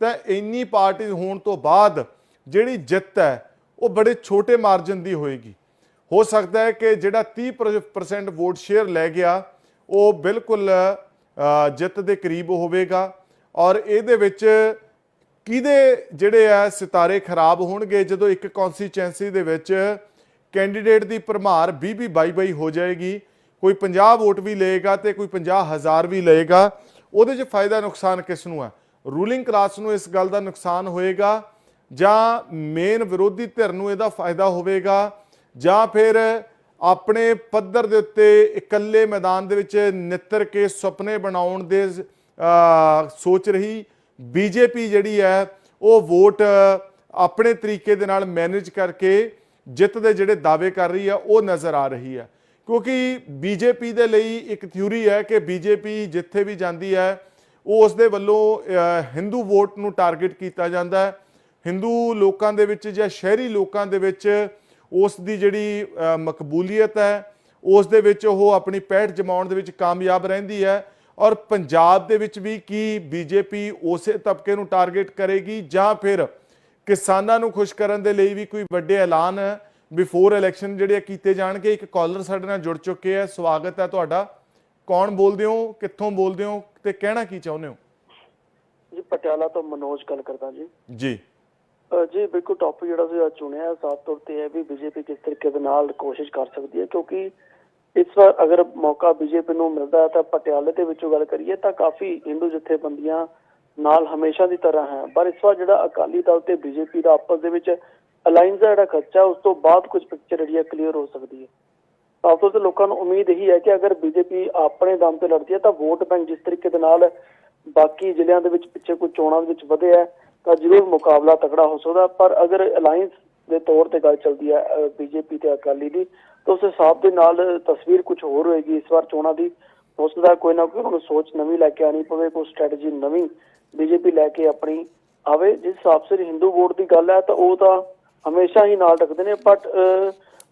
ਤਾਂ ਇੰਨੀ ਪਾਰਟੀ ਹੋਣ ਤੋਂ ਬਾਅਦ ਜਿਹੜੀ ਜਿੱਤ ਹੈ ਉਹ ਬੜੇ ਛੋਟੇ ਮਾਰਜਨ ਦੀ ਹੋਏਗੀ। ਹੋ ਸਕਦਾ ਹੈ ਕਿ ਜਿਹੜਾ 30% ਵੋਟ ਸ਼ੇਅਰ ਲੈ ਗਿਆ, ਉਹ ਬਿਲਕੁਲ ਜਿੱਤ ਦੇ ਕਰੀਬ ਹੋਵੇਗਾ। ਔਰ ਇਹਦੇ ਵਿੱਚ ਕਿਹਦੇ ਜਿਹੜੇ ਆ ਸਿਤਾਰੇ ਖਰਾਬ ਹੋਣਗੇ, ਜਦੋਂ ਇੱਕ ਕਨਸਟੀਚੁਐਂਸੀ ਦੇ ਵਿੱਚ ਕੈਂਡੀਡੇਟ ਦੀ ਭਰਮਾਰ 20 20 22 22 ਹੋ ਜਾਏਗੀ। ਕੋਈ 50 ਵੋਟ ਵੀ ਲਏਗਾ ਤੇ ਕੋਈ 50 ਹਜ਼ਾਰ ਵੀ ਲਏਗਾ। ਉਹਦੇ 'ਚ ਫਾਇਦਾ ਨੁਕਸਾਨ ਕਿਸ ਨੂੰ ਹੈ? ਰੂਲਿੰਗ ਕਲਾਸ ਨੂੰ ਇਸ ਗੱਲ ਦਾ ਨੁਕਸਾਨ ਹੋਏਗਾ। ਜਾਂ ਮੇਨ ਵਿਰੋਧੀ ਧਿਰ ਨੂੰ ਇਹਦਾ ਫਾਇਦਾ ਹੋਵੇਗਾ, ਜਾਂ ਫਿਰ ਆਪਣੇ ਪੱਧਰ ਦੇ ਉੱਤੇ ਇਕੱਲੇ ਮੈਦਾਨ ਦੇ ਵਿੱਚ ਨਿੱਤਰ ਕੇ ਸੁਪਨੇ ਬਣਾਉਣ ਦੇ ਸੋਚ ਰਹੀ ਬੀਜੇਪੀ ਜਿਹੜੀ ਹੈ, ਉਹ ਵੋਟ ਆਪਣੇ ਤਰੀਕੇ ਦੇ ਨਾਲ ਮੈਨੇਜ ਕਰਕੇ ਜਿੱਤ ਦੇ ਜਿਹੜੇ ਦਾਅਵੇ ਕਰ ਰਹੀ ਹੈ, ਉਹ ਨਜ਼ਰ ਆ ਰਹੀ ਹੈ। ਕਿਉਂਕਿ ਬੀਜੇਪੀ ਦੇ ਲਈ ਇੱਕ ਥਿਊਰੀ ਹੈ ਕਿ ਬੀਜੇਪੀ ਜਿੱਥੇ ਵੀ ਜਾਂਦੀ ਹੈ, ਉਹ ਉਸ ਦੇ ਵੱਲੋਂ ਹਿੰਦੂ ਵੋਟ ਨੂੰ ਟਾਰਗੇਟ ਕੀਤਾ ਜਾਂਦਾ ਹੈ। ਹਿੰਦੂ ਲੋਕਾਂ ਦੇ ਵਿੱਚ ਜਾਂ ਸ਼ਹਿਰੀ ਲੋਕਾਂ ਦੇ ਵਿੱਚ ਉਸ ਦੀ ਜਿਹੜੀ ਮਕਬੂਲੀਅਤ ਹੈ ਉਸ ਦੇ ਵਿੱਚ ਉਹ ਆਪਣੀ ਪੈਠ ਜਮਾਉਣ ਦੇ ਵਿੱਚ ਕਾਮਯਾਬ ਰਹਿੰਦੀ ਹੈ ਔਰ ਪੰਜਾਬ ਦੇ ਵਿੱਚ ਵੀ ਕੀ ਬੀਜੇਪੀ ਉਸੇ ਤਬਕੇ ਨੂੰ ਟਾਰਗੇਟ ਕਰੇਗੀ ਜਾਂ ਫਿਰ ਕਿਸਾਨਾਂ ਨੂੰ ਖੁਸ਼ ਕਰਨ ਦੇ ਲਈ ਵੀ ਕੋਈ ਵੱਡੇ ਐਲਾਨ ਬਿਫੋਰ ਇਲੈਕਸ਼ਨ ਜਿਹੜੇ ਕੀਤੇ ਜਾਣਗੇ। ਇੱਕ ਕਾਲਰ ਸਾਡੇ ਨਾਲ ਜੁੜ ਚੁੱਕੇ ਆ। ਸਵਾਗਤ ਹੈ ਤੁਹਾਡਾ। ਕੌਣ ਬੋਲਦੇ ਹੋ? ਕਿੱਥੋਂ ਬੋਲਦੇ ਹੋ? ਤੇ ਕਹਿਣਾ ਕੀ ਚਾਹੁੰਦੇ ਹੋ? ਜੀ ਪਟਿਆਲਾ ਤੋਂ ਮਨੋਜ ਗੱਲ ਕਰਦਾ ਜੀ। ਜੀ। ਜੀ ਬਿਲਕੁਲ ਟੌਪਿਕ ਜਿਹੜਾ ਤੁਸੀਂ ਅੱਜ ਚੁਣਿਆ ਹੈ, ਸਾਫ਼ ਤੌਰ ਤੇ ਹੈ ਵੀ ਬੀਜੇਪੀ ਕਿਸ ਤਰੀਕੇ ਦੇ ਨਾਲ ਕੋਸ਼ਿਸ਼ ਕਰ ਸਕਦੀ ਹੈ ਕਿਉਂਕਿ ਇਸ ਵਾਰ ਅਗਰ ਮੌਕਾ ਬੀਜੇਪੀ ਨੂੰ ਮਿਲਦਾ ਹੈ ਤਾਂ ਪਟਿਆਲੇ ਦੇ ਵਿੱਚੋਂ ਗੱਲ ਕਰੀਏ ਤਾਂ ਕਾਫੀ ਹਿੰਦੂ ਜਥੇਬੰਦੀਆਂ ਨਾਲ ਹਮੇਸ਼ਾ ਦੀ ਤਰ੍ਹਾਂ ਹੈ। ਪਰ ਇਸ ਵਾਰ ਜਿਹੜਾ ਅਕਾਲੀ ਦਲ ਤੇ ਬੀਜੇਪੀ ਦਾ ਆਪਸ ਦੇ ਵਿੱਚ ਅਲਾਈਅੰਸ ਦਾ ਜਿਹੜਾ ਖਰਚਾ ਉਸ ਤੋਂ ਬਾਅਦ ਕੁਝ ਪਿਕਚਰ ਜਿਹੜੀ ਹੈ ਕਲੀਅਰ ਹੋ ਸਕਦੀ ਹੈ। ਸਾਫ਼ ਤੌਰ ਤੇ ਲੋਕਾਂ ਨੂੰ ਉਮੀਦ ਇਹੀ ਹੈ ਕਿ ਅਗਰ ਬੀਜੇਪੀ ਆਪਣੇ ਦਮ ਤੇ ਲੜਦੀ ਹੈ ਤਾਂ ਵੋਟ ਬੈਂਕ ਜਿਸ ਤਰੀਕੇ ਦੇ ਨਾਲ ਬਾਕੀ ਜ਼ਿਲ੍ਹਿਆਂ ਦੇ ਵਿੱਚ ਪਿੱਛੇ ਕੁਝ ਚੋਣਾਂ ਦੇ ਵਿੱਚ ਵਧਿਆ ਹੈ, ਤਾਂ ਜ਼ਰੂਰ ਮੁਕਾਬਲਾ ਤਕੜਾ ਹੋ ਸਕਦਾ, ਪਰ ਅਗਰ ਅਲਾਈਅੰਸ ਦੇ ਤੌਰ ਤੇ ਗੱਲ ਚੱਲਦੀ ਹੈ ਬੀਜੇਪੀ ਤੇ ਅਕਾਲੀ ਦੀ, ਤਾਂ ਉਸ ਹਿਸਾਬ ਦੇ ਨਾਲ ਤਸਵੀਰ ਕੁਝ ਹੋਰ ਹੋਏਗੀ। ਇਸ ਵਾਰ ਚੋਣਾਂ ਦੀ ਹੋ ਸਕਦਾ ਕੋਈ ਨਾ ਕੋਈ ਸੋਚ ਨਵੀਂ ਲੈ ਕੇ ਆਣੀ ਪਵੇ, ਕੋਈ ਸਟ੍ਰੈਟਜੀ ਨਵੀਂ ਬੀਜੇਪੀ ਲੈ ਕੇ ਆਪਣੀ ਆਵੇ। ਜਿਸ ਹਿਸਾਬ ਸਿਰ ਹਿੰਦੂ ਵੋਟ ਦੀ ਗੱਲ ਹੈ, ਤਾਂ ਉਹ ਤਾਂ ਹਮੇਸ਼ਾ ਹੀ ਨਾਲ ਰੱਖਦੇ ਨੇ ਬਟ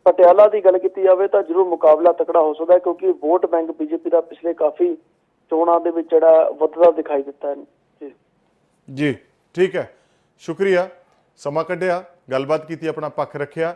ਪਟਿਆਲਾ ਦੀ ਗੱਲ ਕੀਤੀ ਜਾਵੇ, ਤਾਂ ਜ਼ਰੂਰ ਮੁਕਾਬਲਾ ਤਕੜਾ ਹੋ ਸਕਦਾ ਕਿਉਂਕਿ ਵੋਟ ਬੈਂਕ ਬੀਜੇਪੀ ਦਾ ਪਿਛਲੇ ਕਾਫੀ ਚੋਣਾਂ ਦੇ ਵਿੱਚ ਜਿਹੜਾ ਵੱਧਦਾ ਦਿਖਾਈ ਦਿੱਤਾ ਹੈ। ਜੀ। ਜੀ। ਠੀਕ ਹੈ। ਸ਼ੁਕਰੀਆ। ਸਮਾਂ ਕੱਢਿਆ, ਗੱਲਬਾਤ ਕੀਤੀ, ਆਪਣਾ ਪੱਖ ਰੱਖਿਆ।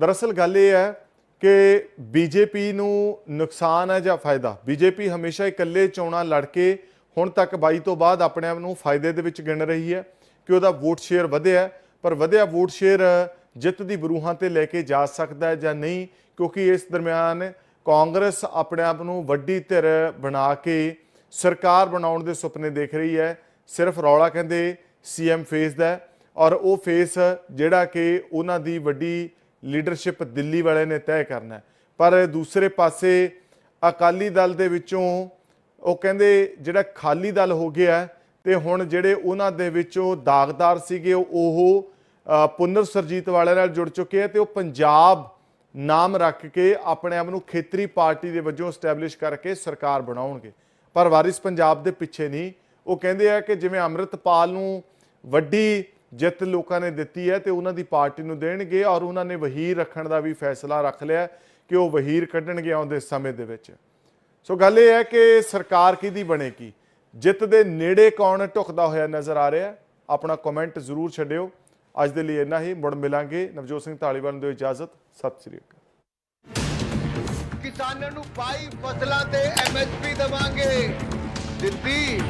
ਦਰਅਸਲ ਗੱਲ ਇਹ ਹੈ ਕਿ ਬੀਜੇਪੀ ਨੂੰ ਨੁਕਸਾਨ ਹੈ ਜਾਂ ਫਾਇਦਾ? ਬੀਜੇਪੀ ਹਮੇਸ਼ਾ ਇਕੱਲੇ ਚੋਣਾਂ ਲੜ ਕੇ ਹੁਣ ਤੱਕ 22 ਤੋਂ ਬਾਅਦ ਆਪਣੇ ਆਪ ਨੂੰ ਫਾਇਦੇ ਦੇ ਵਿੱਚ ਗਿਣ ਰਹੀ ਹੈ ਕਿ ਉਹਦਾ ਵੋਟ ਸ਼ੇਅਰ ਵਧਿਆ ਪਰ ਵਧਿਆ ਵੋਟ ਸ਼ੇਅਰ ਜਿੱਤ ਦੀ ਬਰੂਹਾਂ ਤੇ ਲੈ ਕੇ ਜਾ ਸਕਦਾ ਹੈ ਜਾਂ ਨਹੀਂ, ਕਿਉਂਕਿ ਇਸ ਦਰਮਿਆਨ ਕਾਂਗਰਸ ਆਪਣੇ ਆਪ ਨੂੰ ਵੱਡੀ ਧਿਰ ਬਣਾ ਕੇ ਸਰਕਾਰ ਬਣਾਉਣ ਦੇ ਸੁਪਨੇ ਦੇਖ ਰਹੀ ਹੈ। ਸਿਰਫ ਰੌਲਾ ਕਹਿੰਦੇ ਸੀਐਮ ਫੇਸ ਦਾ ਔਰ ਉਹ ਫੇਸ ਜਿਹੜਾ ਕਿ ਉਹਨਾਂ ਦੀ ਵੱਡੀ ਲੀਡਰਸ਼ਿਪ ਦਿੱਲੀ ਵਾਲੇ ਨੇ ਤੈਅ ਕਰਨਾ ਪਰ ਦੂਸਰੇ ਪਾਸੇ ਅਕਾਲੀ ਦਲ ਦੇ ਵਿੱਚੋਂ ਉਹ ਕਹਿੰਦੇ ਜਿਹੜਾ ਖਾਲੀ ਦਲ ਹੋ ਗਿਆ ਹੈ ਤੇ ਹੁਣ ਜਿਹੜੇ ਉਹਨਾਂ ਦੇ ਵਿੱਚੋਂ ਦਾਗਦਾਰ ਸੀਗੇ ਉਹ ਪੁਨਰ ਸਰਜੀਤ ਵਾਲੇ ਨਾਲ ਜੁੜ ਚੁੱਕੇ ਆ ਤੇ ਉਹ ਪੰਜਾਬ ਨਾਮ ਰੱਖ ਕੇ ਆਪਣੇ ਆਪ ਨੂੰ ਖੇਤਰੀ ਪਾਰਟੀ ਦੇ ਵਜੋਂ ਸਟੈਬਲਿਸ਼ ਕਰਕੇ ਸਰਕਾਰ ਬਣਾਉਣਗੇ। ਪਰ ਵਾਰਿਸ ਪੰਜਾਬ ਦੇ ਪਿੱਛੇ ਨਹੀਂ। ਉਹ ਕਹਿੰਦੇ ਆ ਕਿ ਜਿਵੇਂ ਅੰਮ੍ਰਿਤਪਾਲ ਨੂੰ ਵੱਡੀ ਜਿੱਤ ਲੋਕਾਂ ਨੇ ਦਿੱਤੀ ਹੈ ਤੇ ਉਹਨਾਂ ਦੀ ਪਾਰਟੀ ਨੂੰ ਦੇਣਗੇ ਔਰ ਉਹਨਾਂ ਨੇ ਵਹੀਰ ਰੱਖਣ ਦਾ ਵੀ ਫੈਸਲਾ ਰੱਖ ਲਿਆ ਕਿ ਉਹ ਵਹੀਰ ਕੱਢਣਗੇ ਆਉਂਦੇ ਸਮੇਂ ਦੇ ਵਿੱਚ। ਸੋ ਗੱਲ ਇਹ ਹੈ ਕਿ ਸਰਕਾਰ ਕਿਹਦੀ ਬਣੇਗੀ? ਜਿੱਤ ਦੇ ਨੇੜੇ ਕੌਣ ਢੁਕਦਾ ਹੋਇਆ ਨਜ਼ਰ ਆ ਰਿਹਾ ਆਪਣਾ ਕਮੈਂਟ ਜ਼ਰੂਰ ਛੱਡਿਓ। ਅੱਜ ਦੇ ਲਈ ਇੰਨਾ ਹੀ। ਮੁੜ ਮਿਲਾਂਗੇ। ਨਵਜੋਤ ਸਿੰਘ ਧਾਲੀਵਾਲ ਨੂੰ ਦਿਓ ਇਜਾਜ਼ਤ। ਸਤਿ ਸ੍ਰੀ ਅਕਾਲ। ਕਿਸਾਨਾਂ ਨੂੰ ਪਾਈ ਫਸਲਾਂ ਤੇ ਐਮਐਸਪੀ ਦਵਾਂਗੇ। ਦਿੱਤੀ